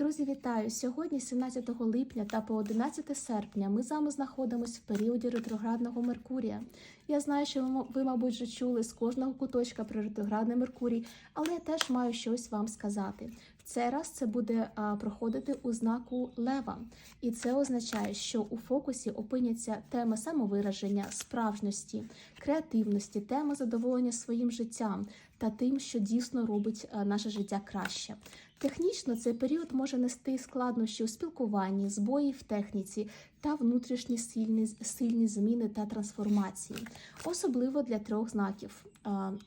Друзі, вітаю! Сьогодні, 17 липня та по 11 серпня, ми з вами знаходимося в періоді ретроградного Меркурія. Я знаю, що ви, мабуть, вже чули з кожного куточка про ретроградний Меркурій, але я теж маю щось вам сказати. Цей раз це буде проходити у знаку Лева, і це означає, що у фокусі опиняться теми самовираження, справжності, креативності, теми задоволення своїм життям та тим, що дійсно робить наше життя краще. Технічно цей період може нести складнощі у спілкуванні, збої в техніці та внутрішні сильні, сильні зміни та трансформації, особливо для трьох знаків: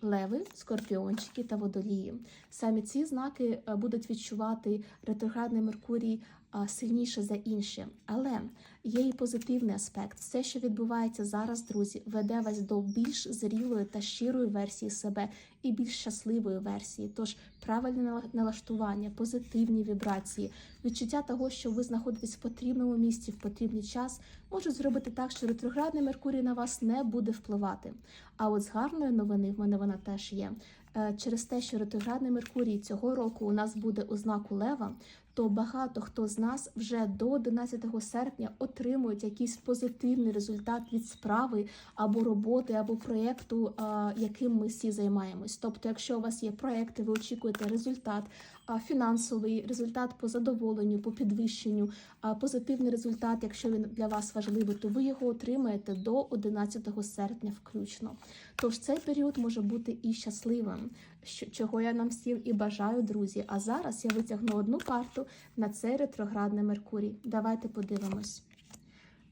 леви, скорпіончики та водолії. Саме ці знаки будуть відчувати ретроградний Меркурій сильніше за інші. Але є і позитивний аспект. Все, що відбувається зараз, друзі, веде вас до більш зрілої та щирої версії себе і більш щасливої версії. Тож правильне нала- налаштування, позитивні вібрації, відчуття того, що ви знаходитесь в потрібному місці в потрібний час, можуть зробити так, що ретроградний Меркурій на вас не буде впливати. А от з гарної новини в мене вона теж є. Е, Через те, що ретроградний Меркурій цього року у нас буде у знаку Лева, то багато хто з нас вже до 11 серпня отримують якийсь позитивний результат від справи або роботи, або проєкту, яким ми всі займаємось. Тобто, якщо у вас є проєкти, ви очікуєте результат, фінансовий результат по задоволенню, по підвищенню, а, позитивний результат, якщо він для вас важливий, то ви його отримаєте до 11 серпня включно. Тож цей період може бути і щасливим, чого я нам всім і бажаю, друзі. А зараз я витягну одну карту на цей ретроградний Меркурій. Давайте подивимось.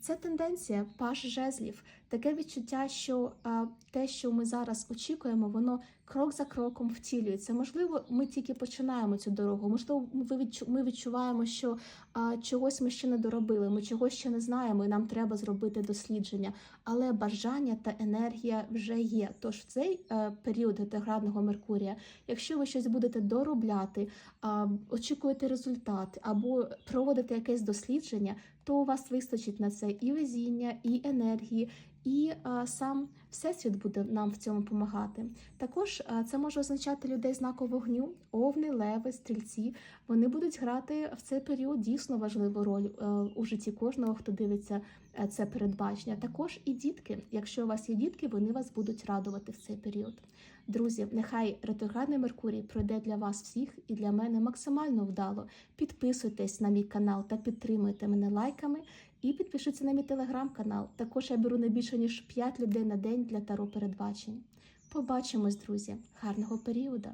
Це тенденція паш жезлів. Таке відчуття, що а, те, що ми зараз очікуємо, воно крок за кроком втілюється. Можливо, ми тільки починаємо цю дорогу. Можливо, ми відчу- ми відчуваємо, що а, чогось ми ще не доробили, ми чогось ще не знаємо, і нам треба зробити дослідження. Але бажання та енергія вже є. Тож в цей е, період ретроградного Меркурія, якщо ви щось будете доробляти, а, очікуєте результат або проводите якесь дослідження, то у вас вистачить на це і везіння, і енергії, і а, сам всесвіт буде нам в цьому допомагати. Також а, це може означати людей знаку вогню, овни, леви, стрільці. Вони будуть грати в цей період дійсно важливу роль е, у житті кожного, хто дивиться е, це передбачення. Також і дітки. Якщо у вас є дітки, вони вас будуть радувати в цей період. Друзі, нехай ретроградний Меркурій пройде для вас всіх і для мене максимально вдало. Підписуйтесь на мій канал та підтримуйте мене лайками. І підпишіться на мій телеграм-канал. Також я беру не більше ніж 5 людей на день для таро передбачень. Побачимось, друзі! Гарного періоду!